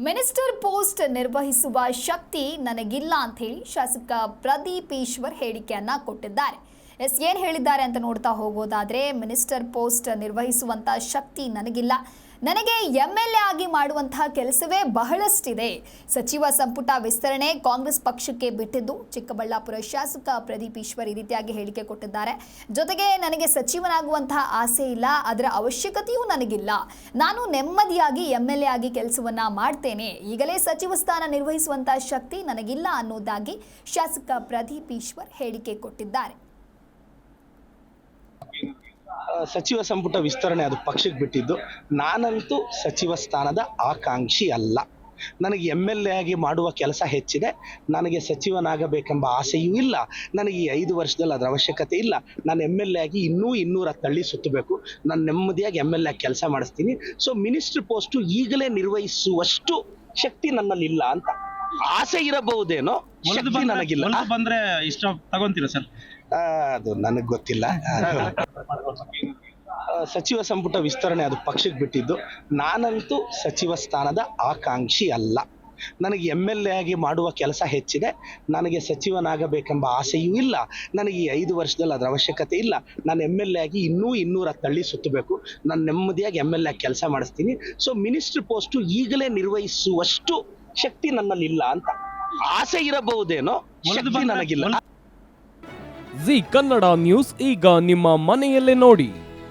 Minister post ನಿರ್ವಹಿಸುವ ಶಕ್ತಿ ನನಗಿಲ್ಲ ಅಂತ ಹೇಳಿ ಶಾಸಕ ಪ್ರದೀಪ್ ಈಶ್ವರ್ ಹೇಳಿಕೆಯನ್ನ ಕೊಟ್ಟಿದ್ದಾರೆ. ಎಸ್, ಏನು ಹೇಳಿದ್ದಾರೆ ಅಂತ ನೋಡ್ತಾ ಹೋಗೋದಾದ್ರೆ, ಮಿನಿಸ್ಟರ್ ಪೋಸ್ಟ್ ನಿರ್ವಹಿಸುವಂಥ ಶಕ್ತಿ ನನಗಿಲ್ಲ. ನನಗೆ ಎಂ ಎಲ್ ಎ ಆಗಿ ಮಾಡುವಂತಹ ಕೆಲಸವೇ ಬಹಳಷ್ಟಿದೆ. ಸಚಿವ ಸಂಪುಟ ವಿಸ್ತರಣೆ ಕಾಂಗ್ರೆಸ್ ಪಕ್ಷಕ್ಕೆ ಬಿಟ್ಟಿದ್ದು ಚಿಕ್ಕಬಳ್ಳಾಪುರ ಶಾಸಕ ಪ್ರದೀಪ್ ಈಶ್ವರ್ ಈ ರೀತಿಯಾಗಿ ಹೇಳಿಕೆ ಕೊಟ್ಟಿದ್ದಾರೆ. ಜೊತೆಗೆ ನನಗೆ ಸಚಿವನಾಗುವಂತಹ ಆಸೆ ಇಲ್ಲ, ಅದರ ಅವಶ್ಯಕತೆಯೂ ನನಗಿಲ್ಲ. ನಾನು ನೆಮ್ಮದಿಯಾಗಿ ಎಂ ಎಲ್ ಎ ಆಗಿ ಕೆಲಸವನ್ನ ಮಾಡ್ತೇನೆ. ಈಗಲೇ ಸಚಿವ ಸ್ಥಾನ ನಿರ್ವಹಿಸುವಂತಹ ಶಕ್ತಿ ನನಗಿಲ್ಲ ಅನ್ನೋದಾಗಿ ಶಾಸಕ ಪ್ರದೀಪ್ ಈಶ್ವರ್ ಹೇಳಿಕೆ ಕೊಟ್ಟಿದ್ದಾರೆ. ಸಚಿವ ಸಂಪುಟ ವಿಸ್ತರಣೆ ಅದು ಪಕ್ಷಕ್ಕೆ ಬಿಟ್ಟಿದ್ದು ನಾನಂತೂ ಸಚಿವ ಸ್ಥಾನದ ಆಕಾಂಕ್ಷಿ ಅಲ್ಲ. ನನಗೆ ಎಂ ಎಲ್ ಎ ಆಗಿ ಮಾಡುವ ಕೆಲಸ ಹೆಚ್ಚಿದೆ ನನಗೆ ಸಚಿವನಾಗಬೇಕೆಂಬ ಆಸೆಯೂ ಇಲ್ಲ ನನಗೆ ಈ ಐದು ವರ್ಷದಲ್ಲಿ ಅದರ ಅವಶ್ಯಕತೆ ಇಲ್ಲ. ನಾನು ಎಂ ಎಲ್ ಎ ಆಗಿ ಇನ್ನೂ ಇನ್ನೂರ ತಳ್ಳಿ ಸುತ್ತಬೇಕು ನಾನು ನೆಮ್ಮದಿಯಾಗಿ ಎಂ ಎಲ್ ಎ ಕೆಲಸ ಮಾಡಿಸ್ತೀನಿ. ಸೊ ಮಿನಿಸ್ಟ್ರ್ ಪೋಸ್ಟು ಈಗಲೇ ನಿರ್ವಹಿಸುವಷ್ಟು ಶಕ್ತಿ ನನ್ನಲ್ಲಿಲ್ಲ ಅಂತ. ಆಸೆ ಇರಬಹುದೇನೋ ಶಕ್ತಿ ನನಗಿಲ್ಲ. ಬಂದ್ರೆ ಇಷ್ಟ ತಗೊಂತೀರಾ ಸರ್? ಅದು ನನಗೆ ಗೊತ್ತಿಲ್ಲ. ಸಚಿವ ಸಂಪುಟ ವಿಸ್ತರಣೆ ಅದು ಪಕ್ಷಕ್ಕೆ ಬಿಟ್ಟಿದ್ದು ನಾನಂತೂ ಸಚಿವ ಸ್ಥಾನದ ಆಕಾಂಕ್ಷಿ ಅಲ್ಲ. ನನಗೆ ಎಂ ಎಲ್ ಎ ಆಗಿ ಮಾಡುವ ಕೆಲಸ ಹೆಚ್ಚಿದೆ ನನಗೆ ಸಚಿವನಾಗಬೇಕೆಂಬ ಆಸೆಯೂ ಇಲ್ಲ ನನಗೆ ಈ ಐದು ವರ್ಷದಲ್ಲಿ ಅದರ ಅವಶ್ಯಕತೆ ಇಲ್ಲ ನಾನು ಎಂ ಎಲ್ ಎ ಆಗಿ ಇನ್ನೂ ಇನ್ನೂರ ತಳ್ಳಿ ಸುತ್ತಬೇಕು ನಾನು ನೆಮ್ಮದಿಯಾಗಿ ಎಂ ಎಲ್ ಎ ಕೆಲಸ ಮಾಡಿಸ್ತೀನಿ. ಸೊ ಮಿನಿಸ್ಟ್ರ್ ಪೋಸ್ಟು ಈಗಲೇ ನಿರ್ವಹಿಸುವಷ್ಟು ಶಕ್ತಿ ನನ್ನಲ್ಲಿಲ್ಲ ಅಂತ. ಆಸೆ ಇರಬಹುದೇನೋ ಶಕ್ತಿ ನನಗಿಲ್ಲ. ಜಿ ಕನ್ನಡ ನ್ಯೂಸ್ ಈಗ ನಿಮ್ಮ ಮನೆಯಲ್ಲೇ ನೋಡಿ.